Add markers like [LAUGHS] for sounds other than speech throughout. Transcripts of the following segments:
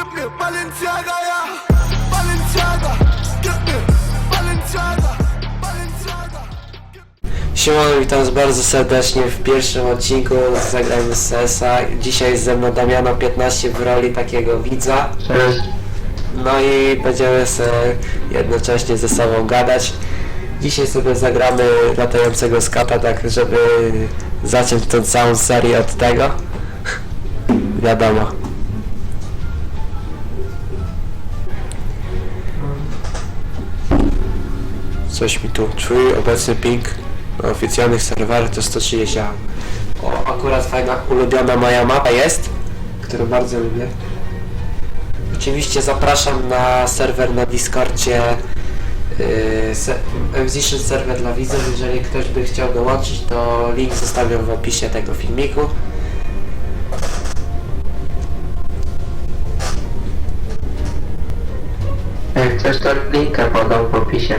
gib mir Balenciaga, ja. Balenciaga, gib mir Balenciaga, Balenciaga. Siemano, witam was bardzo serdecznie w pierwszym odcinku z Zagrajmy z CS-a. Dzisiaj jest ze mną Damiano 15 w roli takiego widza. No i będziemy sobie jednocześnie ze sobą gadać. Dzisiaj sobie zagramy latającego skata, tak żeby zacząć tą całą serię od tego. [LAUGHS] Wiadomo. Coś mi tu. Twój obecny ping na oficjalnych serwerach to 130. O, akurat fajna, ulubiona moja mapa jest, którą bardzo lubię. Oczywiście zapraszam na serwer na Discordzie yy, se, serwer dla widzów, jeżeli ktoś by chciał dołączyć, to link zostawiam w opisie tego filmiku. Jak chcesz to linka podam w opisie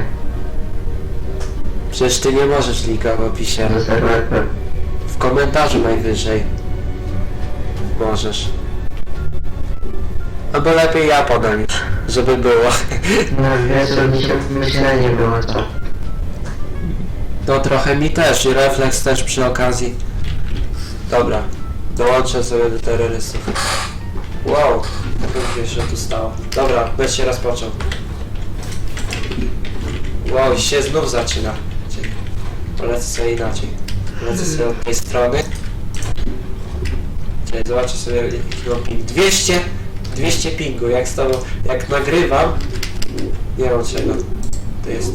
Przecież ty nie możesz linka w opisie, w komentarzu najwyżej. Możesz. Albo lepiej ja podam żeby było. No wiesz, mi się myślenie było to. No trochę mi też i refleks też przy okazji. Dobra, dołączę sobie do terrorystów. Wow, co się tu stało. Dobra, weź się rozpoczął. Wow, się znów zaczyna. Czekaj, Polecę sobie inaczej. Polecę sobie od tej strony. Czekaj, zobaczę sobie jaki mam ping. 200! 200 pingu, jak z tobą, jak nagrywam. Nie mam czego. To jest...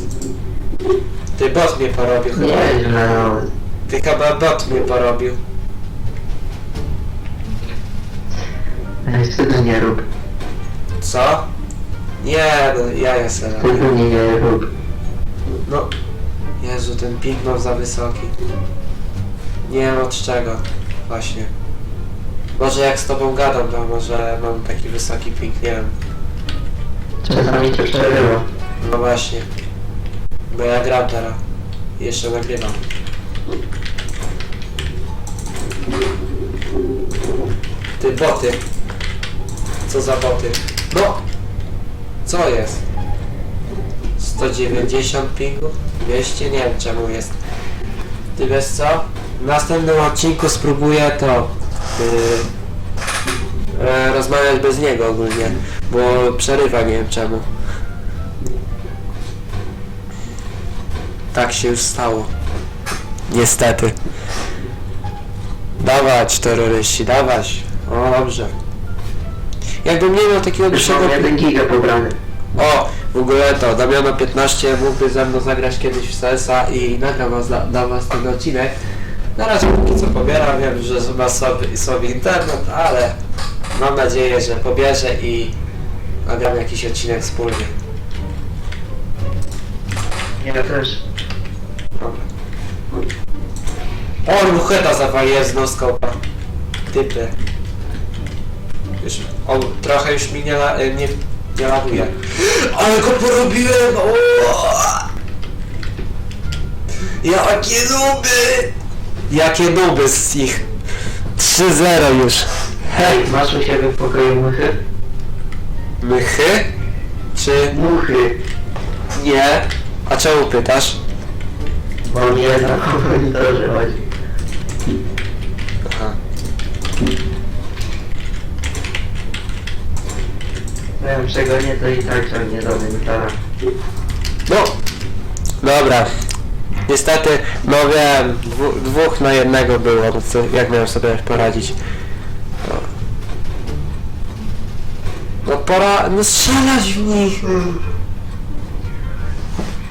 Ty bot mnie porobił chyba. Nieźle no. Ty chyba bot mnie porobił. Wstydu nie rób. Co? Nie, no ja jestem. Wstydu nie, nie rób. No. Jezu, ten ping mam za wysoki. Nie wiem od czego. Właśnie. Może jak z tobą gadam, to może mam taki wysoki ping, nie wiem. Czasami cię przerywa. No właśnie. Bo ja gram teraz. I Jeszcze nagrywam. Ty boty. Co za boty? No! Co jest? 190 pingu? 200? Nie wiem czemu jest. Ty wiesz co? W następnym odcinku spróbuję to yy, e, rozmawiać bez niego ogólnie, bo przerywa nie wiem czemu. Tak się już stało. Niestety. Dawać terroryści, dawać. O dobrze. Jakbym nie miał takiego Już dłuższego... mam 1 giga pobrany. O! W ogóle to, Damiano 15 mógłby ze mną zagrać kiedyś w CS-a i nagram was, dla, dla was ten odcinek. Na razie póki co pobieram, wiem, że ma sobie, sobie internet, ale mam nadzieję, że pobierze i nagram jakiś odcinek wspólnie. Ja też. Dobra. O, mucheta zawaliłem z noskopa. Typy. Już, o, trochę już mi nie, nie, nie laguje. Ale go porobiłem! O! Jakie nuby! Jakie nuby z ich? 3-0 już. Hej, Ej, masz u siebie w pokoju muchy? mychy? Czy Muchy. nie? A czemu pytasz? Bo nie na monitorze chodzi. Czego nie, to i tak ciągnie do monitora. No, dobra. Niestety, no wiem, dwóch na jednego było, no co, jak miałem sobie poradzić? No, pora, no strzelać w nich!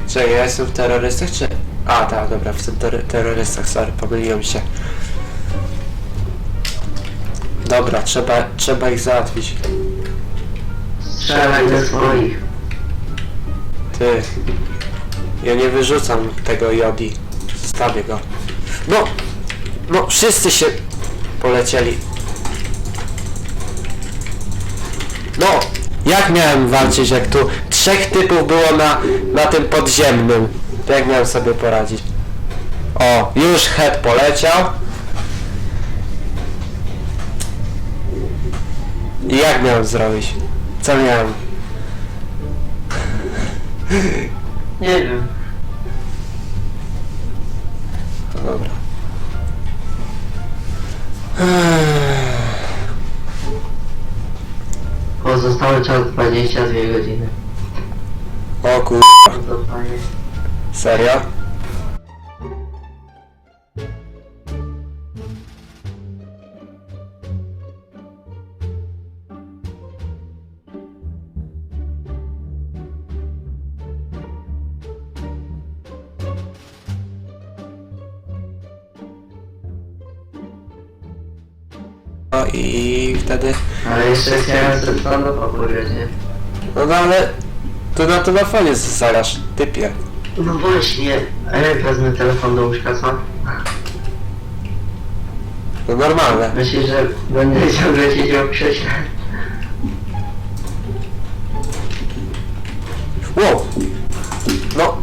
Czekaj, ja jestem w terrorystach, czy... A, tak, dobra, w ter terrorystach, sorry, pomyliłem się. Dobra, trzeba, trzeba ich załatwić. Strzelaj ze swoich. Ty. Ja nie wyrzucam tego Jodi. Zostawię go. No! No, wszyscy się polecieli. No! Jak miałem walczyć, jak tu trzech typów było na, na tym podziemnym? Jak miałem sobie poradzić? O, już head poleciał. I jak miałem zrobić? Co miałem? Nie wiem. No dobra. Pozostały czas 22 godziny. O kur... To fajnie. Serio? I wtedy... Ale jeszcze chciałem sobie stand-upa pograć, nie? No, no ale... To na telefonie zarasz, typie. No właśnie, a jak wezmę telefon do łóżka, co? No normalne. Myślisz, że będę ciągle siedział w krześle? Wow! No.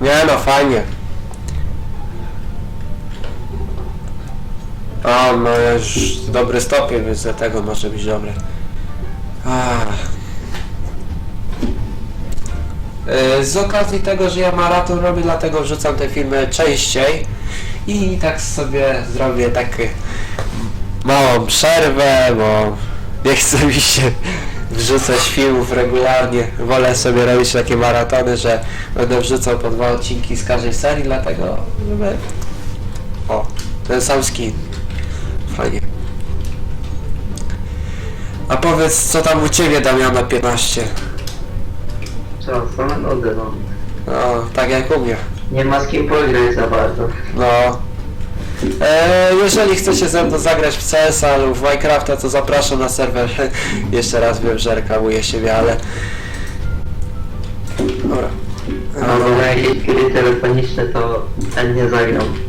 Nie no, fajnie. O, no już dobry stopień, więc dlatego może być dobre. Ach. Yy, Z okazji tego, że ja maraton robię, dlatego wrzucam te filmy częściej i tak sobie zrobię tak małą przerwę, bo nie chce mi się wrzucać filmów regularnie. Wolę sobie robić takie maratony, że będę wrzucał po dwa odcinki z każdej serii, dlatego żeby... O, ten sam skin. Fajnie. A powiedz, co tam u Ciebie, Damiana 15? Co, same nody, no. No, tak jak u mnie. Nie ma z kim pograć za bardzo. No. E, jeżeli chcecie ze mną zagrać w CS-a lub w Minecrafta, to zapraszam na serwer. [LAUGHS] Jeszcze raz wiem, że reklamuję siebie, ale... Dobra. Albo na jakieś gry telefoniczne to chętnie zagram.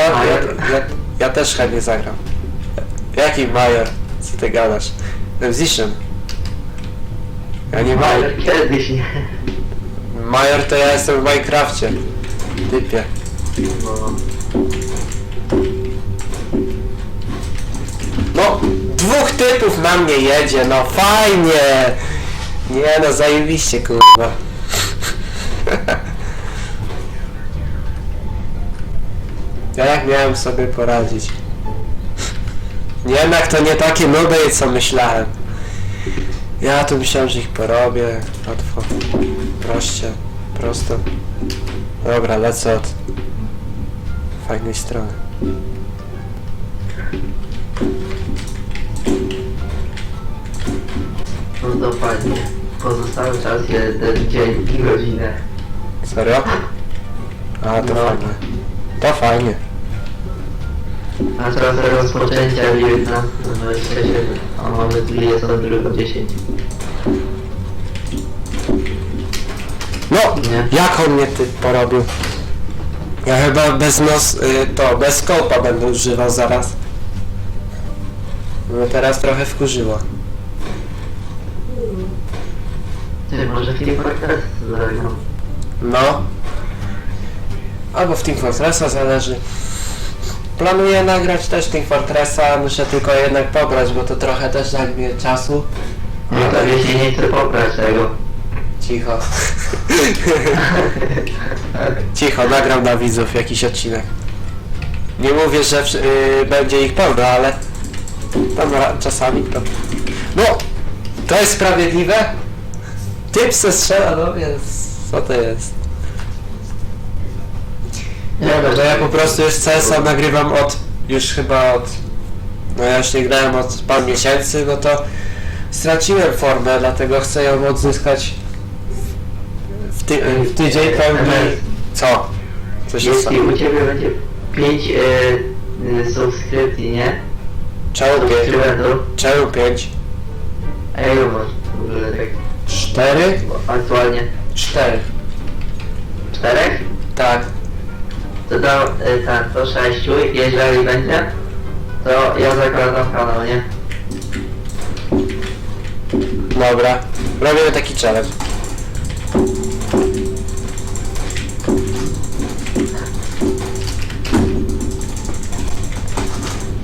Ja, ja, ja, ja też chętnie zagram. Jaki Major? Co ty gadasz? Musician. Ja nie Major. Ale kiedyś nie. Major to ja jestem w Minecrafcie. Typie. No. No, dwóch typów na mnie jedzie, no fajnie! Nie no, zajebiście kurwa. [LAUGHS] Ja jak miałem sobie poradzić? Jednak to nie takie nudy, co myślałem. Ja tu myślałem, że ich porobię. Łatwo. Proście. Prosto. Dobra, lecę od fajnej strony. No to fajnie. Pozostały czas jeden dzień i godzinę. Serio? A, to No. fajnie. To fajnie. A teraz rozpoczęcia 19.27. A mamy 22.10. No, Nie. jak on mnie ty porobił? Ja chyba bez nos, y, to, bez kołpa będę używał zaraz. No teraz trochę wkurzyło. Ty, może w Team Fortress zagram. No. Albo w Team Fortressa zależy. Planuję nagrać też Team Fortressa, muszę tylko jednak pobrać, bo to trochę też zajmie czasu. No to jeśli nie chcę pobrać tego. Cicho. [LAUGHS] Cicho, nagram dla widzów jakiś odcinek. Nie mówię, że wsz- yy, będzie ich pełno, ale tam ra- czasami to... No! To jest sprawiedliwe? Typ se strzela, no więc co to jest? Nie no, że ja po prostu już CS-a nagrywam od... już chyba od... No ja już nie grałem od paru miesięcy, no to straciłem formę, dlatego chcę ją odzyskać w, ty, w tydzień pełni... Co? Co się stało? Jeśli u Ciebie będzie 5 y, y, subskrypcji, nie? Czemu pięć? Subskrybentów. Czemu pięć? A ile masz w ogóle tak Cztery? aktualnie? Cztery. Czterech? Tak to do, y, tak, 6, jeżeli będzie, to ja zakładam kanał, nie? Dobra, robimy taki challenge.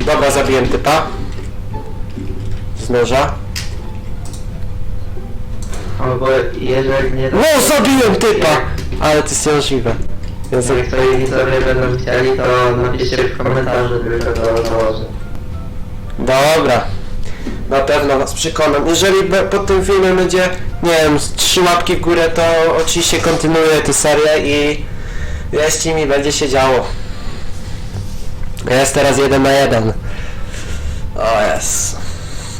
Dobra, zabiłem typa. Z noża. Albo jeżeli nie... No, zabiłem typa! Ale to jest niemożliwe. Za... Jak to widzowie będą chcieli, to napiszcie w komentarzu, tylko to założę. Dobra. Na pewno was przekonam. Jeżeli pod tym filmem będzie, nie wiem, trzy łapki w górę, to oczywiście kontynuuję tę serię i wierzcie mi, będzie się działo. Jest teraz jeden na jeden. O jest.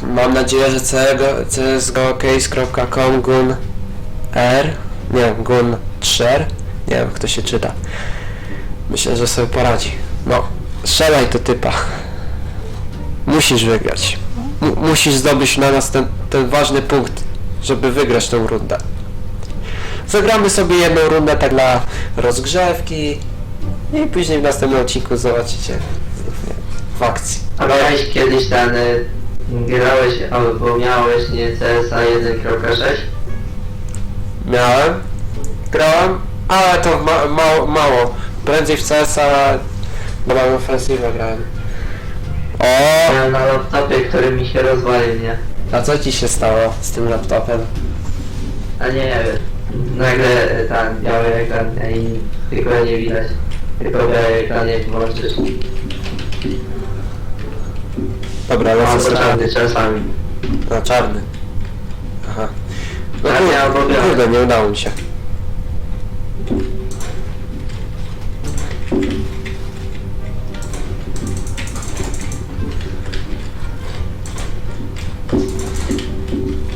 Mam nadzieję, że całego csgocase.com gun r nie, gun 3 nie wiem, jak to się czyta. Myślę, że sobie poradzi. No, strzelaj to typa. Musisz wygrać. M- musisz zdobyć na nas ten, ten ważny punkt, żeby wygrać tą rundę. Zagramy sobie jedną rundę tak dla rozgrzewki i później w następnym odcinku zobaczycie w akcji. A miałeś kiedyś ten... y, Grałeś albo miałeś nie CSA 1.6? Miałem, grałem, ale to ma, mało, mało. Prędzej w CS-a Modern Offensive grałem. O, na laptopie, który mi się rozwalił, nie? a co ci się stało z tym laptopem? A nie, wiem. Nagle y, ten biały ekran nie, i tylko nie widać. Tylko biały ekran nie włączysz. Dobra, lecę Albo sobie. czarny czasami. Na czarny. Aha. No kurde, albo biały. kurde, nie udało mi się.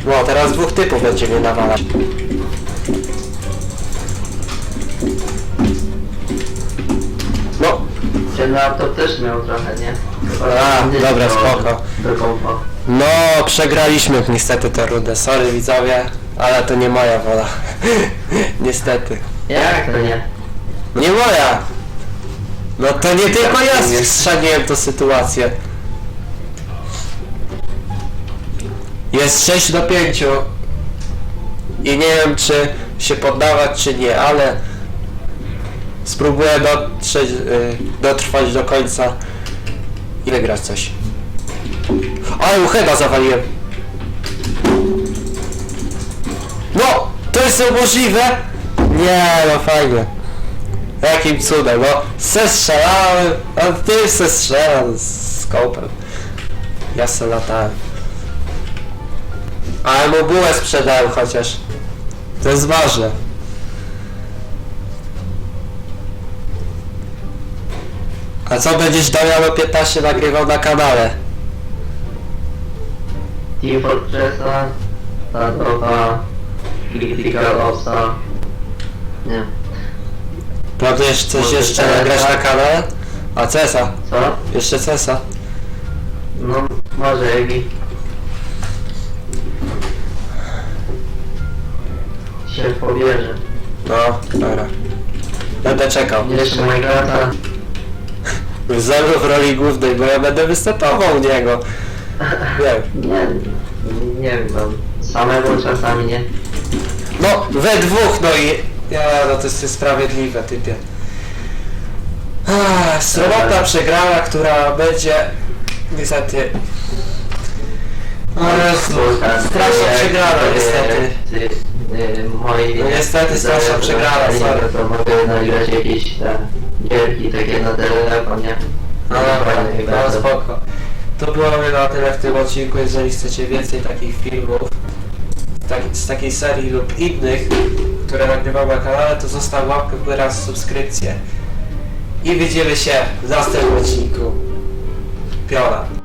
No, teraz dwóch typów będzie mnie nawalać. No, Ten laptop też miał trochę, nie? A, Dysk dobra, do- spoko. No, przegraliśmy niestety tę rundę. Sorry widzowie, ale to nie moja wola. [LAUGHS] niestety. Jak to nie? Nie moja! No to nie tylko ja strzeliłem tą sytuację. Jest 6 do 5 i nie wiem czy się poddawać czy nie, ale spróbuję dotrzeć, y, dotrwać do końca i wygrać coś. Ale uchyba zawaliłem. No! To jest niemożliwe! Nie, no fajnie. Jakim cudem, no zestrzelałem, a ty se strzelał z skopem. Ja se latałem. Ale mu bułę sprzedałem chociaż. To jest ważne. A co będziesz Damiano 15 nagrywał na kanale? Team Fortressa, Critical Opsa. Nie. Planujesz coś Może jeszcze nagrać na tak? kanale? A Cesa? Co? Jeszcze Cesa? No, może Ebi. Się pobierze. No, dobra. Będę czekał. Jeszcze Minecrafta. [LAUGHS] Ze mną w roli głównej, bo ja będę występował u niego. Nie. Nie, nie wiem, tam samemu czasami nie. No, we dwóch, no i... Ja, no to jest sprawiedliwe, typie. Ah, Sromotna przegrała, która będzie... Niestety... O Jezu, straszna przegrana, niestety. Moi No niestety straszna przegrana, sorry. To mogę nagrać jakieś te gierki takie na telefonie. No dobra, no spoko. To byłoby na tyle w tym odcinku, jeżeli chcecie więcej takich filmów, tak, z takiej serii lub innych, które nagrywam na kanale, to zostaw łapkę w górę subskrypcję. I widzimy się w następnym odcinku. Piora.